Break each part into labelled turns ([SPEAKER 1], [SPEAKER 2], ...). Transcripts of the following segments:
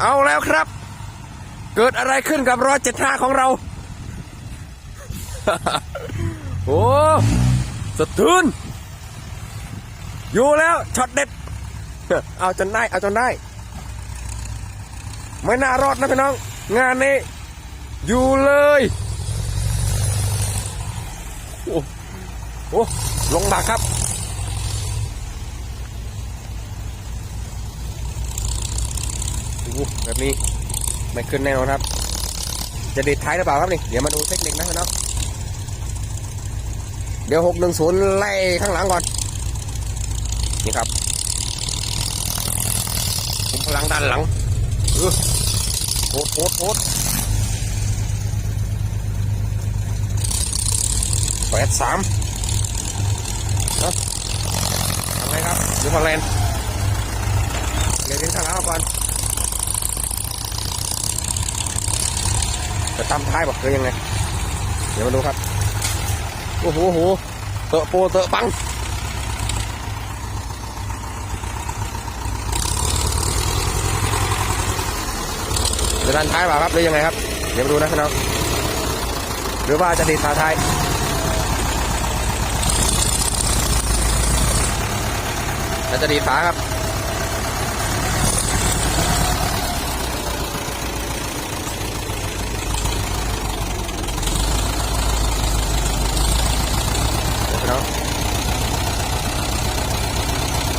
[SPEAKER 1] เอาแล้วครับ เกิดอะไรขึ้นกับร้อยเจ็ดห้าของเรา โอ้สะทืนอยู่แล้วช็อตเด็ด เอาจนได้ เอาจนได้ ไม่น่ารอดนะพี่น้อง งานนี้ อยู่เลยโอ้โอ้ลงมาครับ โอ้โห แบบนี้ไม่ขึ้นแน่นอนครับ จะเด็ดท้ายหรือเปล่าครับนี่ เดี๋ยวมาดูเทคนิคนะพี่น้องเดี๋ยวหกหนึ่งศูนย์ไล่ข้างหลังก่อน นี่ครับคุมพลังด้านหลังโคตรโคตรโคตรแปดสามเนาะทำไงครับดูพอลแลนเรียนข้างหลังก่อน จะตามท้ายบอกคือยังไง เดี๋ยวมาดูครับ โอ้โหโหเตอะโปเตอะปังจะดันท้ายเปล่าครับหรือยังไงครับ เดี๋ยวมาดูนะพี่น้องหรือว่าจะดีดตาท้ายจะดีดฝาครับ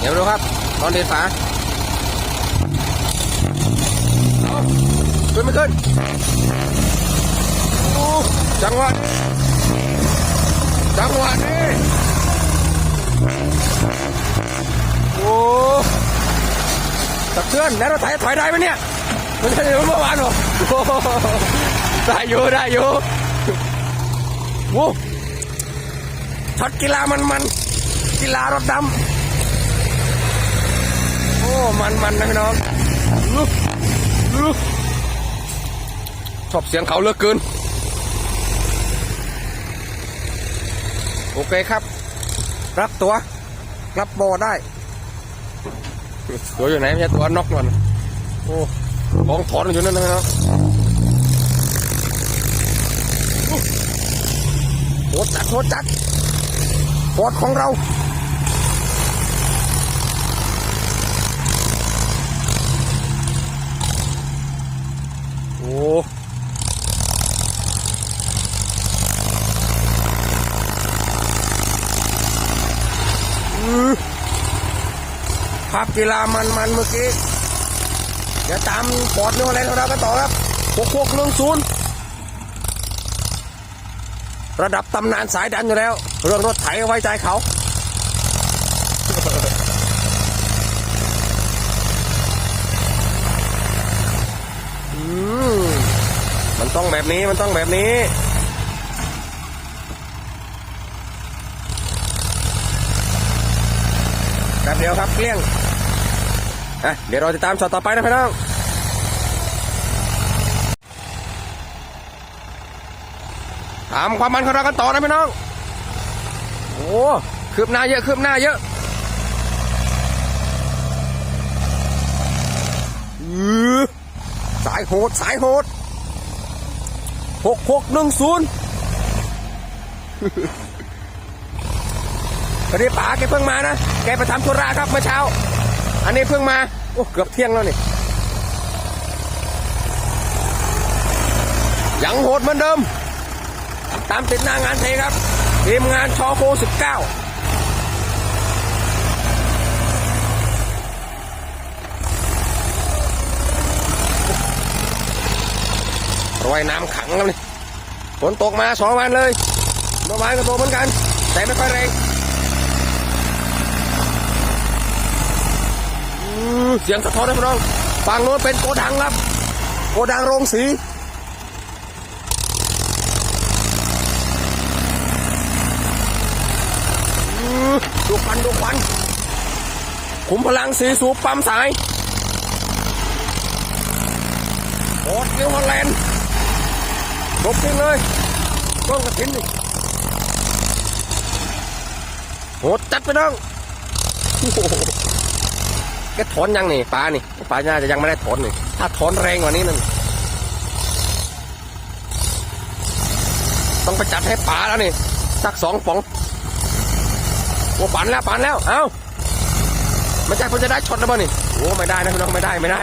[SPEAKER 1] เดี๋ยวเดี๋ยวมาดูครับ ตอนดีดฝาขึ้นไม่ขึ้นจังหวะนี้จังหวะนี้โอ้สะเทือนแล้วเราถอยถอยได้ไหมเนี่ยมันจะเร็วเมื่อวานหรอได้อยู่ได้อยู่โอ้ช็อตกีฬามันมันกีฬารถดำ มันมันนะพี่น้องลุกลุกชอบเสียงเขาเลือกเกิน โอเคครับ รับตัว รับโบได้ ตัวอยู่ไหนไม่ใช่ตัวนอกมันโอ้ของถอนอยู่นั่นนะพี่น้องโหดจัดโหดจัดโหดของเรา ภาพกีฬามันมันเมื่อกี้ เดี๋ยวตามปอดเรื่องอะไรของเรากันต่อครับหกหกหนึ่งศูนย์ระดับตำนานสายดันอยู่แล้ว เรื่องรถไถไว้ใจเขาอืมมันต้องแบบนี้มันต้องแบบนี้แบบเดียวครับเกลี้ยง อะเดี๋ยวเราจะตามช็อตต่อไปนะพี่น้องตามความมันของเรากันต่อนะพี่น้อง โอ้คืบหน้าเยอะคืบหน้าเยอะสายโหดสายโหดหกหกหนึ่งศูนย์พอดีป๋าแกเพิ่งมานะ แกไปทำธุระครับเมื่อเช้า อันนี้เพิ่งมา โอ้เกือบเที่ยงแล้วนี่ ยังโหดเหมือนเดิม ตามติดหน้างานเทครับทีมงานชอโคสิบเก้ารอยน้ำขังครับนี่ฝนตกมาสองวันเลยเมื่อวานก็ตกเหมือนกัน แต่ไม่ค่อยแรงอื้อ เสียงสะท้อนนะพี่น้องฝั่งโน้นเป็นโกดังครับ โกดังโรงสีดูควันดูควันขุมพลังสีสูบปั๊มสายโอดนิวฮอลแลนด์ลบทิ้งเลยต้นกระถินนี่โหดจัดไปน้องโอ้โห กกถอนยังนี่ปลานี่ปลาน่าจะยังไม่ได้ถอนนี่ถ้าถอนแรงกว่านี้นั่นต้องไปจัดให้ปลาแล้วนี่สักสองป๋องโอ้ปันแล้วปันแล้วเอ้าไม่ใช่ผมจะได้ช็อตแล้วบ่นี่โอ้ไม่ได้นะพี่น้องไม่ได้ไม่ได้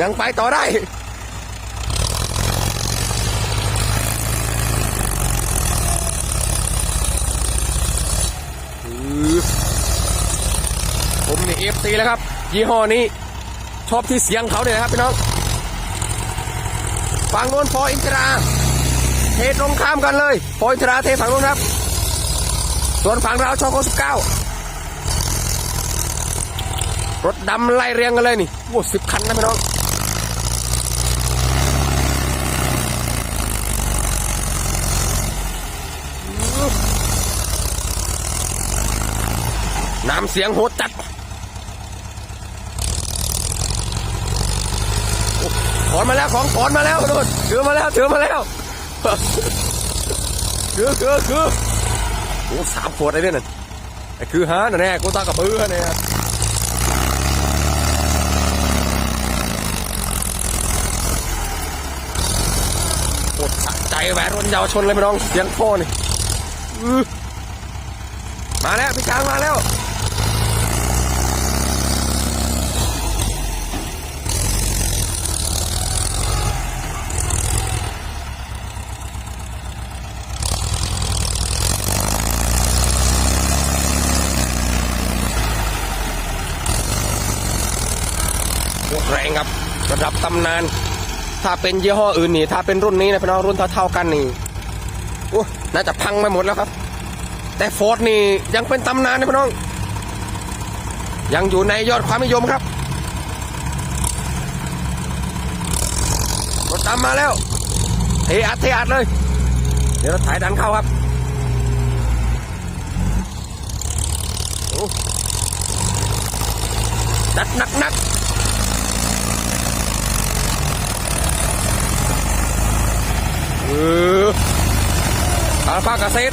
[SPEAKER 1] ยังไปต่อได้ ผม นี่เอฟซีแล้วครับยี่ห้อนี้ชอบที่เสียงเขาเนี่ยนะครับพี่น้องฝั่งโน้นฟออินทราเทตรงข้ามกันเลยฟออินทราเทฝั่งโน้นครับ ส่วนฝั่งเราชอโคสิบเก้ารถดำไล่เรียงกันเลยนี่โอ้สิบคันนะพี่น้องน้ำเสียงโหดจัด อนมาแล้วของถอนมาแล้วโดนถือมาแล้วถือมาแล้วคือคือคือโอ้สามขวดไอ้เนี่ยน่ะไอ้คือฮะน่ะแน่กูตากับเบื่อเนี่ยโคตรสะใจแหวนรุ่นเยาวชนเลยพี่น้องเสียงพ่อนี่มาแล้วพี่ช้างมาแล้ว โคตรแรงค รับระดับตำนาน ถ้าเป็นยี่ห้ออื่นนี่ ถ้าเป็นรุ่นนี้นะพี่น้องรุ่นเท่าๆกันนี่โอ้น่าจะพังไปหมดแล้วครับ แต่ฟอร์ดนี่ยังเป็นตำนานนะพี่น้อง ยังอยู่ในยอดความนิยมครับรถตามมาแล้วเทอัดเทอัดเลย เดี๋ยวเราถ่ายดันเข้าครับโอ้จัดหนักนัก เอออาฟากาเซต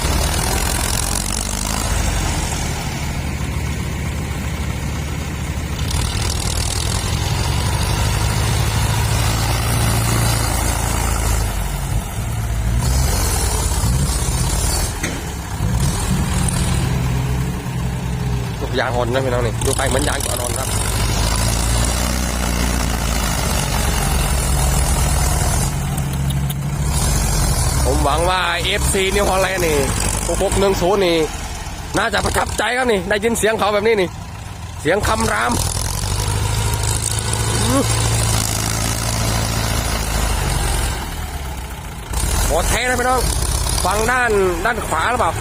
[SPEAKER 1] ลูกยางอ่อนนะพี่น้องนี่ดูไปเหมือนยางอ่อนๆครับ ผมหวังว่า FC นิวฮอลแลนด์นี่พวกพวกเมืองโซนี่ น่าจะประทับใจครับนี่ ได้ยินเสียงเขาแบบนี้นี่ เสียงคำรามอื้อโอ้แท้นะพี่น้องฟังด้านด้านขวาหรือเปล่า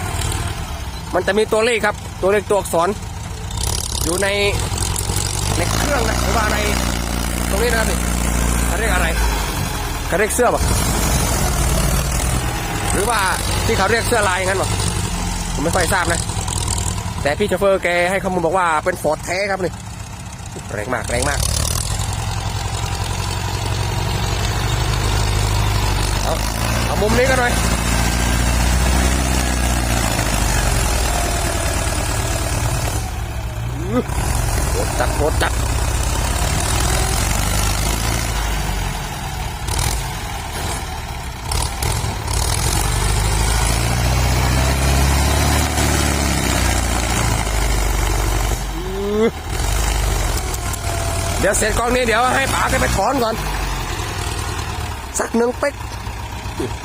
[SPEAKER 1] มันจะมีตัวเลขครับ ตัวเลขตัวอักษร อยู่ในในเครื่องนะหรือว่าในตรงนี้นะครับนี่เขาเรียกอะไรเขาเรียกเสื้อป่ะ หรือว่าที่เขาเรียกเสื้อลายงั้นป่ะผมไม่ค่อยทราบนะ แต่พี่โชเฟอร์แกให้ข้อมูลบอกว่าเป็นฟอร์ดแท้ครับนี่แรงมากแรงมากเอาเอามุมนี้กันหน่อยโหดจัดโหดจัด ดี๋ยวเสร็จกองนี้เดี๋ยวให้ป๋าแกไปถอนก่อน สักหนึ่งเป๊ก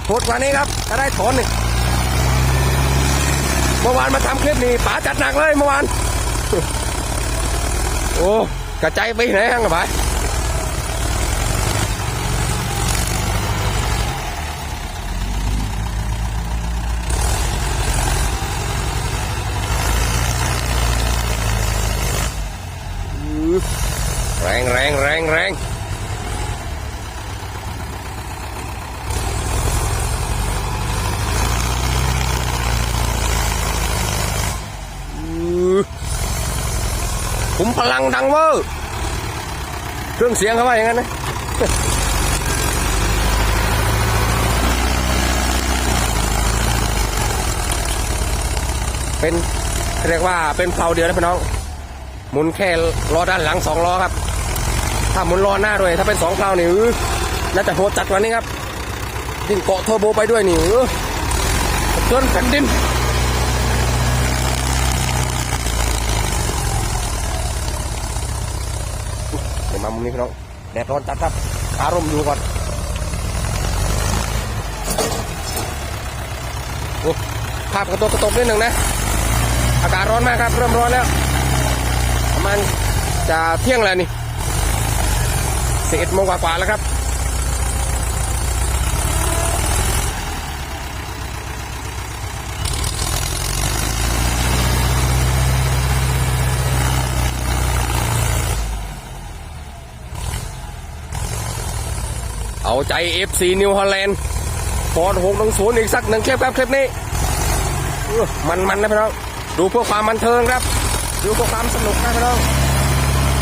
[SPEAKER 1] โหดกว่านี้ครับจะได้ถอนหนึ่งเมื่อวานมาทำคลิปนี่ป๋าจัดหนักเลยเมื่อวาน โอ้กระจายไปไหนฮะกับไปอแรงแรงแรงแรงขุมพลังดังเวอร์เครื่องเสียงเขาว่าอย่างนั้นนะเป็นเรียกว่าเป็นเพลาเดียวนะพี่น้อง หมุนแค่ล้อด้านหลังสองล้อครับ ถ้าหมุนล้อหน้าด้วย ถ้าเป็นสองเพลานี่อื้อน่าจะโหดจัดกว่านี้ครับยิ่งเกาะเทอร์โบไปด้วยนี่อื้อสะเทือนแผ่นดินเดี๋ยวมามุมนี้พี่น้องแดดร้อนจัดครับอารมณ์อยู่ก่อนโอ้ภาพกระตุกกระตุกนิดหนึ่งนะ อากาศร้อนมากครับ เริ่มร้อนแล้ว ประมาณจะเที่ยงแล้วนี่ สิบเอ็ดโมงกว่าๆแล้วครับเอาใจ FC นิวฮอลแลนด์ฟอร์ดหกหนึ่งศูนย์อีกสักหนึ่งคลิปครับคลิปนี้เออมันๆนะพี่น้องดูเพื่อความบันเทิงครับ ดูเพื่อความสนุกนะพี่น้อง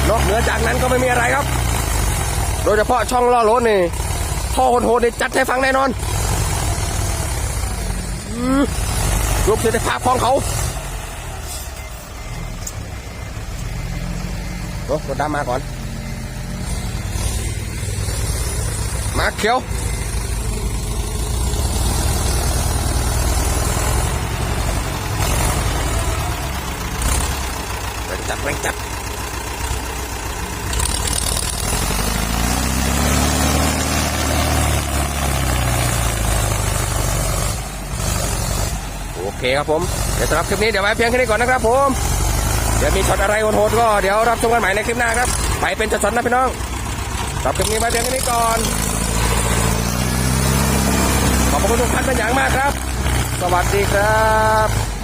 [SPEAKER 1] นอกเหนือจากนั้นก็ไม่มีอะไรครับ ดยเฉพาะช่องล่อรถนี่ท่อโหดๆนี่จัดให้ฟังแน่นอนอือรูปเสถียรภาพของเขาโอ้รถดำมาก่อนมาเขียวเร่งจับเร่งจับ เคครับผม เดี๋ยวสำหรับคลิปนี้เดี๋ยวไว้เพียงแค่นี้ก่อนนะครับผม เดี๋ยวมีช็อตอะไรโหดๆก็เดี๋ยวรับชมกันใหม่ในคลิปหน้าครับไปเป็นช็อตๆนะพี่น้องสำหรับคลิปนี้ไว้เพียงแค่นี้ก่อน ขอบคุณทุกท่านเป็นอย่างมากครับ สวัสดีครับ